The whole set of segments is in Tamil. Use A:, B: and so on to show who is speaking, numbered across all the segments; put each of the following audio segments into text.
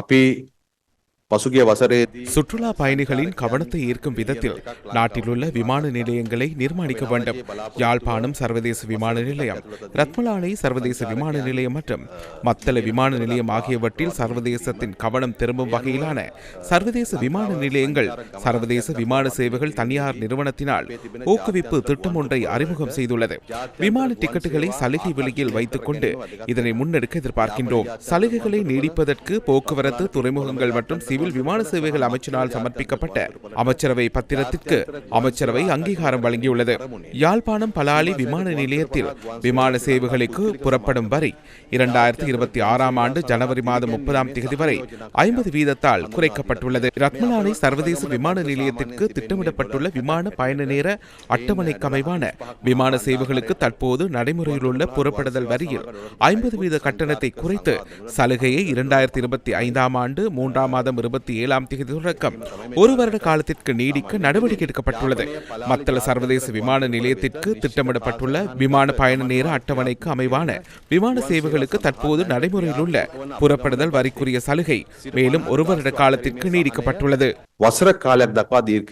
A: අපි பசுகிய வசரே
B: சுற்றுலா பயணிகளின் கவனத்தை ஈர்க்கும் விதத்தில் நாட்டிலுள்ள விமான நிலையங்களை நிர்மாணிக்க வேண்டும். யாழ்ப்பாணம் சர்வதேச விமான நிலையம் ரத்மலானை சர்வதேச விமான நிலையம் மற்றும் மத்தள விமான நிலையம் ஆகியவற்றில் சர்வதேசத்தின் கவனம் திரும்பும் வகையிலான சர்வதேச விமான நிலையங்கள் சர்வதேச விமான சேவைகள் தனியார் நிறுவனத்தினால் ஊக்குவிப்பு திட்டம் ஒன்றை அறிமுகம் செய்துள்ளது. விமான டிக்கெட்டுகளை சலுகை விலையில் வைத்துக் கொண்டு இதனை முன்னெடுக்க எதிர்பார்க்கின்றோம். சலுகைகளை நீடிப்பதற்கு போக்குவரத்து துறைமுகங்கள் மற்றும் சிவில் விமான சேவைகள் அமைச்சினால் சமர்ப்பிக்கப்பட்ட அமைச்சரவை பத்திரத்திற்கு அமைச்சரவை அங்கீகாரம் வழங்கியுள்ளது. யாழ்ப்பாணம் பலாலி விமான நிலையத்தில் விமான சேவைகளுக்கு புறப்படும் வரி இரண்டாயிரத்தி இருபத்தி ஆறாம் ஆண்டு ஜனவரி மாதம் முப்பதாம் தேதி வரை ஐம்பது வீதத்தால் குறைக்கப்பட்டுள்ளது. ரத்மலானை சர்வதேச விமான நிலையத்திற்கு திட்டமிடப்பட்டுள்ள விமான பயண நேர அட்டவணைக்கு அமைவான விமான சேவைகளுக்கு தற்போது நடைமுறையில் உள்ள புறப்படுதல் வரியில் ஐம்பது வீத கட்டணத்தை குறைத்து சலுகையை இரண்டாயிரத்தி இருபத்தி ஐந்தாம் ஆண்டு மூன்றாம் மாதம் இருபத்தி ஏழாம் தேதி தொடக்கம் ஒரு வருட காலத்திற்கு நீடிக்க நடவடிக்கை எடுக்கப்பட்டுள்ளது மத்தள சர்வதேச விமான நிலையத்திற்கு திட்டமிடப்பட்டுள்ள விமான பயண நேர அட்டவணைக்கு அமைவான விமான சேவைகளுக்கு தற்போது நடைமுறையில் உள்ள புறப்படுதல் வரிக்குரிய சலுகை மேலும் ஒரு வருட காலத்திற்கு நீடிக்கப்பட்டுள்ளது
A: වසර කාලයක් දක්වා දීර්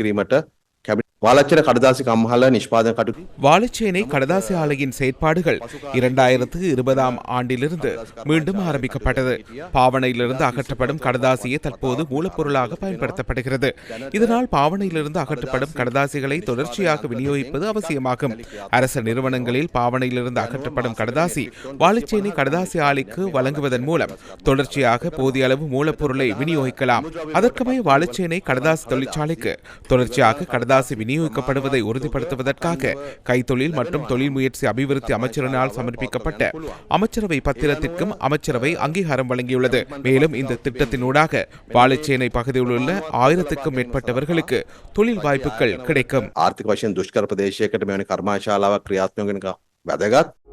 A: வாழச்சேன கடதாசி கம்ஹால நிஷ்பாதன கட்டு
B: வாழச்சேனை கடதாசி ஆலையின் செயற்பாடுகள் இரண்டாயிரத்து இருபதாம் ஆண்டிலிருந்து மீண்டும் ஆரம்பிக்கப்பட்டது. பாவனையிலிருந்து அகற்றப்படும் கடதாசியே தற்போது மூலப்பொருளாக பயன்படுத்தப்படுகிறது. இதனால் பாவனையிலிருந்து அகற்றப்படும் கடதாசிகளை தொடர்ச்சியாக விநியோகிப்பது அவசியமாகும். அரச நிறுவனங்களில் பாவனையிலிருந்து அகற்றப்படும் கடதாசி வாழச்சேனை கடதாசி ஆலைக்கு வழங்குவதன் மூலம் தொடர்ச்சியாக போதிய அளவு மூலப்பொருளை விநியோகிக்கலாம். அதற்குமே வாழச்சேனை கடதாசி தொழிற்சாலைக்கு தொடர்ச்சியாக கடதாசி விநியோகிக்கப்படுவதை உறுதிப்படுத்துவதற்காக கைத்தொழில் மற்றும் தொழில் முயற்சி அபிவிருத்தி அமைச்சரினால் சமர்ப்பிக்கப்பட்ட அமைச்சரவை பத்திரத்திற்கும் அமைச்சரவை அங்கீகாரம் வழங்கியுள்ளது மேலும் இந்த திட்டத்தினூடாக வாழைச்சேனை பகுதியில் உள்ள ஆயிரத்துக்கும் மேற்பட்டவர்களுக்கு தொழில் வாய்ப்புகள் கிடைக்கும்
A: ආර්ථික වශයෙන් දුෂ්කර ප්‍රදේශයකට මෙවැනි කර්මාශාලාවක් ක්‍රියාත්මක වෙන එක වැදගත්